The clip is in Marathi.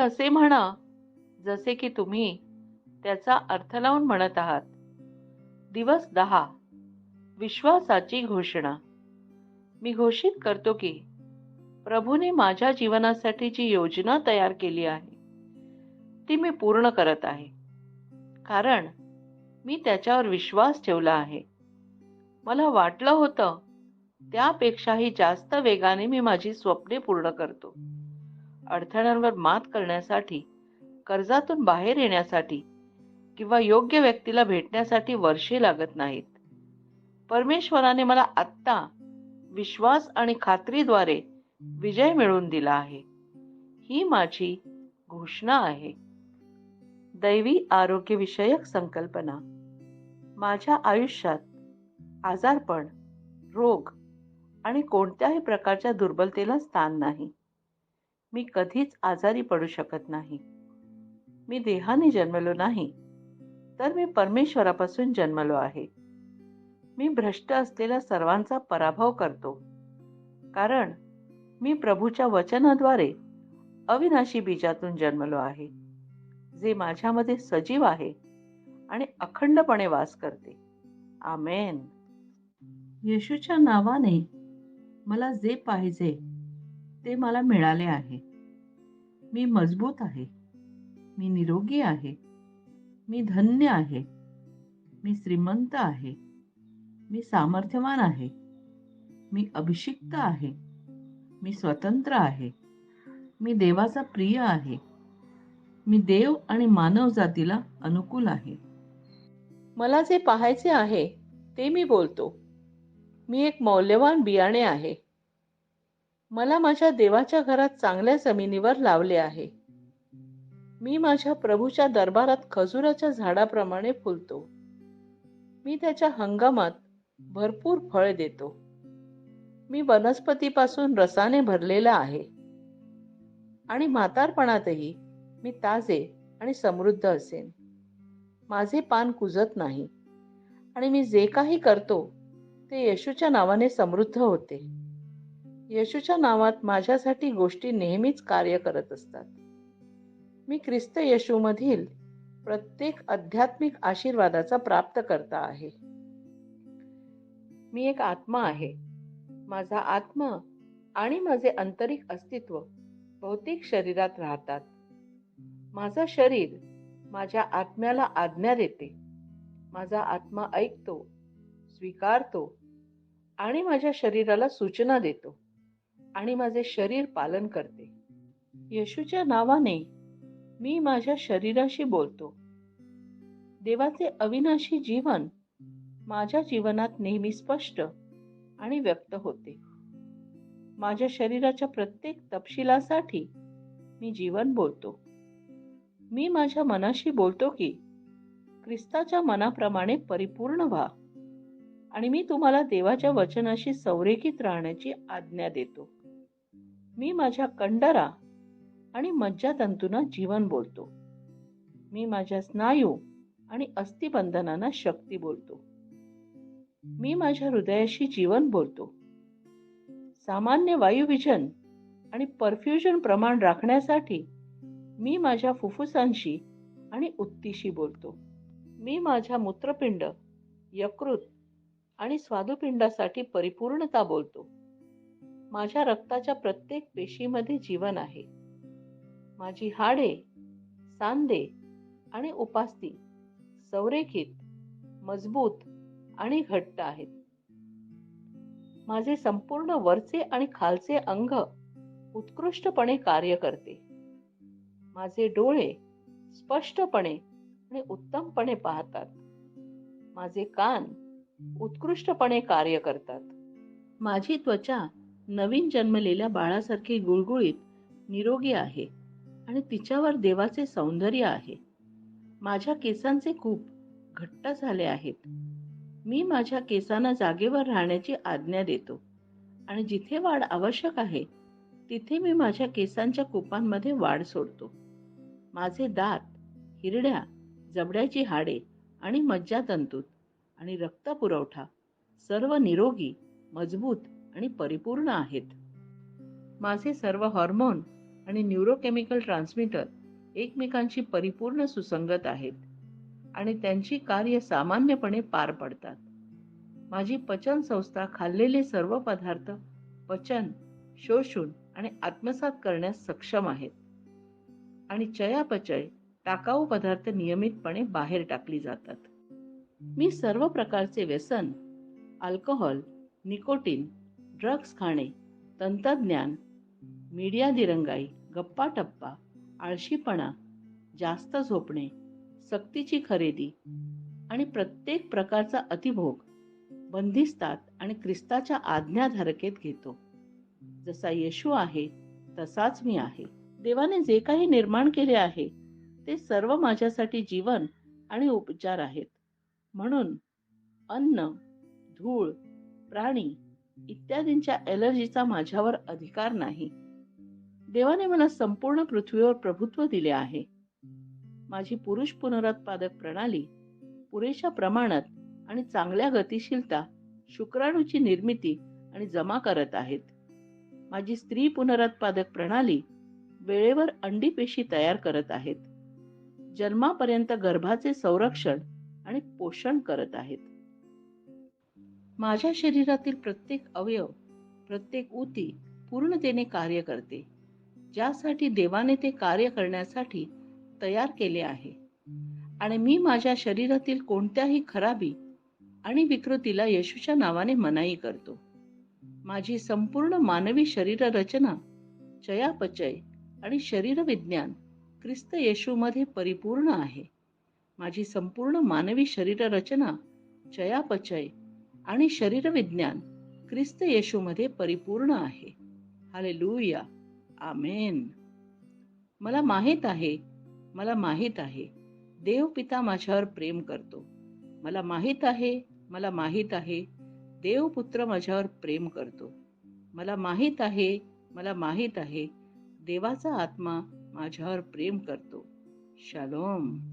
असे म्हणा जसे की तुम्ही त्याचा अर्थ लावून म्हणत आहात. दिवस दहा विश्वासाची घोषणा. मी घोषित करतो की प्रभूने माझ्या जीवनासाठी जी योजना तयार केली आहे ती मी पूर्ण करत आहे. कारण मी त्याच्यावर विश्वास ठेवला आहे. मला वाटलं होतं त्यापेक्षाही जास्त वेगाने मी माझी स्वप्ने पूर्ण करतो. अडथळ्यांवर मात करण्यासाठी कर्जातून बाहेर येण्यासाठी किंवा योग्य व्यक्तीला भेटण्यासाठी वर्षे लागत नाहीत. परमेश्वराने मला आत्ता विश्वास आणि खात्रीद्वारे विजय मिळवून दिला आहे. ही माझी घोषणा आहे. दैवी आरोग्यविषयक संकल्पना. माझ्या आयुष्यात आजारपण रोग आणि कोणत्याही प्रकारच्या दुर्बलतेला स्थान नाही. मी कधीच आजारी पडू शकत नाही. मी देहाने जन्मलो नाही तर मी परमेश्वरापासून जन्मलो आहे. मी भ्रष्ट असलेल्या सर्वांचा पराभव करतो. कारण मी प्रभूच्या वचनाद्वारे अविनाशी बीजातून जन्मलो आहे जे माझ्यामध्ये सजीव आहे आणि अखंडपणे वास करते. आमेन. येशूच्या नावाने मला जे पाहिजे ते मला मिळाले आहे. मी मजबूत आहे. मी निरोगी आहे. मी धन्य आहे. मी श्रीमंत आहे. मी सामर्थ्यवान आहे. मी अभिषिक्त आहे. मी स्वतंत्र आहे. मी देवाचा प्रिय आहे. मी देव आणि मानव जातीला अनुकूल आहे. मला जे पाहायचे आहे ते मी बोलतो. मी एक मौल्यवान बियाणे आहे. मला माझ्या देवाच्या घरात चांगल्या जमिनीवर लावले आहे. मी माझ्या प्रभूच्या दरबारात खजुराच्या झाडाप्रमाणे फुलतो. मी त्याच्या हंगामात भरपूर फळ देतो. मी वनस्पतीपासून रसाने भरलेला आहे. आणि म्हातारपणातही मी ताजे आणि समृद्ध असेन. माझे पान कुजत नाही. आणि मी जे काही करतो ते येशूच्या नावाने समृद्ध होते. येशूच्या नावात माझ्यासाठी गोष्टी नेहमीच कार्य करत असतात. मी ख्रिस्त येशूमधील प्रत्येक आध्यात्मिक आशीर्वादाचा प्राप्त करता आहे. मी एक आत्मा आहे. माझा आत्मा आणि माझे आंतरिक अस्तित्व भौतिक शरीरात राहतात. माझं शरीर माझ्या आत्म्याला आज्ञा देते. माझा आत्मा ऐकतो स्वीकारतो आणि माझ्या शरीराला सूचना देतो. आणि माझे शरीर पालन करते. येशूच्या नावाने मी माझ्या शरीराशी बोलतो. देवाचे अविनाशी जीवन माझ्या जीवनात नेहमी स्पष्ट आणि व्यक्त होते. माझ्या शरीराच्या प्रत्येक तपशिलासाठी मी जीवन बोलतो. मी माझ्या मनाशी बोलतो की ख्रिस्ताच्या मनाप्रमाणे परिपूर्ण व्हा आणि मी तुम्हाला देवाच्या वचनाशी संरेखित राहण्याची आज्ञा देतो. मी माझ्या कंडरा आणि मज्जातंतूंना जीवन बोलतो. मी माझ्या स्नायू आणि अस्थिबंधनांना शक्ती बोलतो. मी माझ्या हृदयाशी जीवन बोलतो. सामान्य वायुविजन आणि परफ्युजन प्रमाण राखण्यासाठी मी माझ्या फुफ्फुसांशी आणि उत्तीशी बोलतो. मी माझ्या मूत्रपिंड यकृत आणि स्वादुपिंडासाठी परिपूर्णता बोलतो. माझ्या रक्ताच्या प्रत्येक पेशीमध्ये जीवन आहे. माझी हाडे सांदे आणि उपास्ती संरेखित मजबूत आणि घट्ट आहेत. माझे संपूर्ण वरचे आणि खालचे अंग उत्कृष्टपणे कार्य करते. माझे डोळे स्पष्टपणे आणि उत्तमपणे पाहतात. माझे कान उत्कृष्टपणे कार्य करतात. माझी त्वचा नवीन जन्मलेल्या बाळासारखी गुळगुळीत निरोगी आहे आणि तिच्यावर देवाचे सौंदर्य आहे. माझ्या केसांचे खूप घट्ट झाले आहेत. मी माझ्या केसांना जागेवर राहण्याची आज्ञा देतो आणि जिथे वाढ आवश्यक आहे तिथे मी माझ्या केसांच्या कुपांमध्ये वाढ सोडतो. माझे दात हिरड्या जबड्याची हाडे आणि मज्जातंतूत आणि रक्तपुरवठा सर्व निरोगी मजबूत आणि परिपूर्ण आहेत. माझे सर्व हॉर्मोन आणि न्यूरोकेमिकल ट्रान्समीटर एकमेकांशी परिपूर्ण सुसंगत आहेत आणि त्यांची कार्य सामान्यपणे पार पडतात. माझी पचन संस्था खाल्लेले सर्व पदार्थ पचन शोषून आणि आत्मसात करण्यास सक्षम आहेत. आणि चयापचय टाकाऊ पदार्थ नियमितपणे बाहेर टाकली जातात. मी सर्व प्रकारचे व्यसन अल्कोहोल निकोटीन ड्रग्ज खाणे तंत्रज्ञान मीडिया दिरंगाई गप्पा टप्पा आळशीपणा जास्त झोपणे सक्तीची खरेदी आणि प्रत्येक प्रकारचा अतिभोग बंदिस्तात आणि ख्रिस्ताच्या आज्ञाधारकेत घेतो. जसा येशू आहे तसाच मी आहे. देवाने जे काही निर्माण केले आहे ते सर्व माझ्यासाठी जीवन आणि उपचार आहेत. म्हणून अन्न धूळ प्राणी इत्यादींच्या एलर्जीचा माझ्यावर अधिकार नाही. देवाने मला संपूर्ण पृथ्वीवर प्रभुत्व दिले आहे. माझी पुरुष पुनरुत्पादक प्रणाली पुरेशा प्रमाणात आणि चांगल्या गतिशीलता शुक्राणूची निर्मिती आणि जमा करत आहेत. माझी स्त्री पुनरुत्पादक प्रणाली वेळेवर अंडी पेशी तयार करत आहेत. जन्मापर्यंत गर्भाचे संरक्षण आणि पोषण करत आहेत. माझ्या शरीरातील प्रत्येक अवयव प्रत्येक ऊती पूर्णतेने कार्य करते ज्यासाठी देवाने ते कार्य करण्यासाठी तयार केले आहे. आणि मी माझ्या शरीरातील कोणत्याही खराबी आणि विकृतीला येशूच्या नावाने मनाई करतो. माझी संपूर्ण मानवी शरीर रचना चयापचय आणि शरीरविज्ञान ख्रिस्त येशूमध्ये परिपूर्ण आहे. माझी संपूर्ण मानवी शरीर रचना चयापचय आणि शरीर विज्ञान ख्रिस्त येशूमध्ये परिपूर्ण आहे. हालेलुया. आमेन. मला माहीत आहे मला माहीत आहे देव पिता माझ्यावर प्रेम करतो. मला माहीत आहे मला माहीत आहे देव पुत्र माझ्यावर प्रेम करतो. मला माहीत आहे मला माहीत आहे देवाचा आत्मा माझ्यावर प्रेम करतो. शालोम.